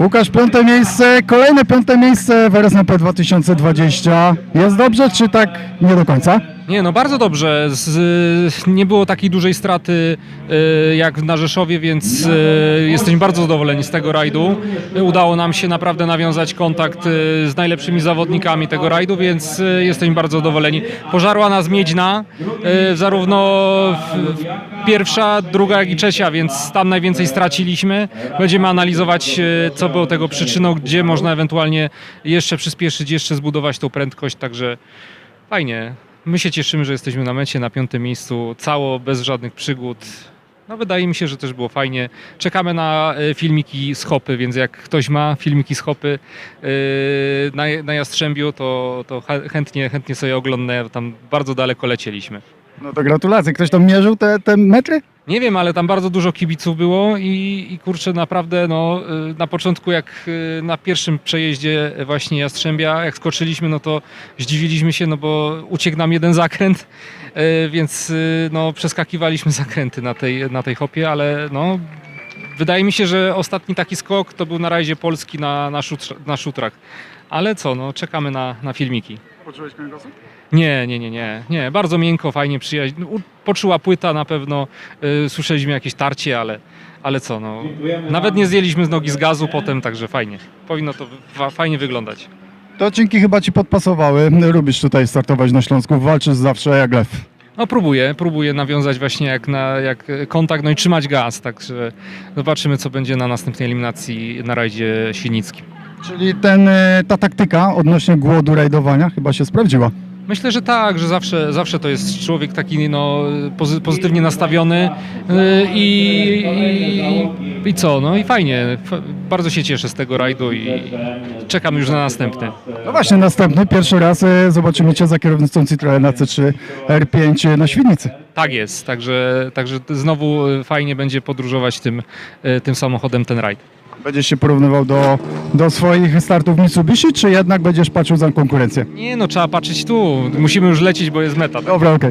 Łukasz, piąte miejsce, kolejne piąte miejsce w RSNP 2020. Jest dobrze, czy tak nie do końca? Nie, no bardzo dobrze. Z, nie było takiej dużej straty e, jak na Rzeszowie, więc e, jesteśmy bardzo zadowoleni z tego rajdu. Udało nam się naprawdę nawiązać kontakt e, z najlepszymi zawodnikami tego rajdu, więc jesteśmy bardzo zadowoleni. Pożarła nas Miedźna, zarówno pierwsza, druga, jak i trzecia, więc tam najwięcej straciliśmy. Będziemy analizować, co było tego przyczyną, gdzie można ewentualnie jeszcze przyspieszyć, jeszcze zbudować tą prędkość, także fajnie. My się cieszymy, że jesteśmy na mecie, na piątym miejscu, cało, bez żadnych przygód. No wydaje mi się, że też było fajnie. Czekamy na e, filmiki z Hopy, więc jak ktoś ma filmiki z Hopy e, na, na Jastrzębiu, to, to chę- chętnie, chętnie sobie oglądnę. Tam bardzo daleko lecieliśmy. No to gratulacje. Ktoś tam mierzył te, te metry? Nie wiem, ale tam bardzo dużo kibiców było i, i kurczę, naprawdę no, y, na początku jak y, na pierwszym przejeździe właśnie Jastrzębia, jak skoczyliśmy, no to zdziwiliśmy się, no bo uciekł nam jeden zakręt, y, więc no, przeskakiwaliśmy zakręty na tej, na tej hopie, ale no, wydaje mi się, że ostatni taki skok to był na rajdzie Polski na, na, na szutrach. Ale co, no, czekamy na, na filmiki. Poczułeś kręgosłup? Nie, nie, nie, nie, nie. Bardzo miękko, fajnie, przyjaźń. Poczuła płyta na pewno, y, słyszeliśmy jakieś tarcie, ale, ale co, no. Nawet nie zjęliśmy z nogi z gazu potem, także fajnie. Powinno to fajnie wyglądać. To odcinki chyba ci podpasowały. Lubisz tutaj startować na Śląsku, walczysz zawsze jak lew. No próbuję, próbuję nawiązać właśnie jak, na, jak kontakt, no i trzymać gaz, także zobaczymy, co będzie na następnej eliminacji na rajdzie Świnickim. Czyli ten, e, ta taktyka odnośnie głodu rajdowania chyba się sprawdziła. Myślę, że tak, że zawsze, zawsze to jest człowiek taki no, pozy, pozytywnie nastawiony yy, i, i, i co, no i fajnie. Bardzo się cieszę z tego rajdu i czekam już na następny. No właśnie, następny, pierwszy raz e, zobaczymy Cię za kierownicą Citroena C3 R5 na Świdnicy. Tak jest, także, także znowu y, fajnie będzie podróżować tym, y, tym samochodem ten rajd. Będziesz się porównywał do, do swoich startów Mitsubishi, czy jednak będziesz patrzył za konkurencję? Nie no, trzeba patrzeć tu, musimy już lecieć, bo jest meta. Dobra, okej.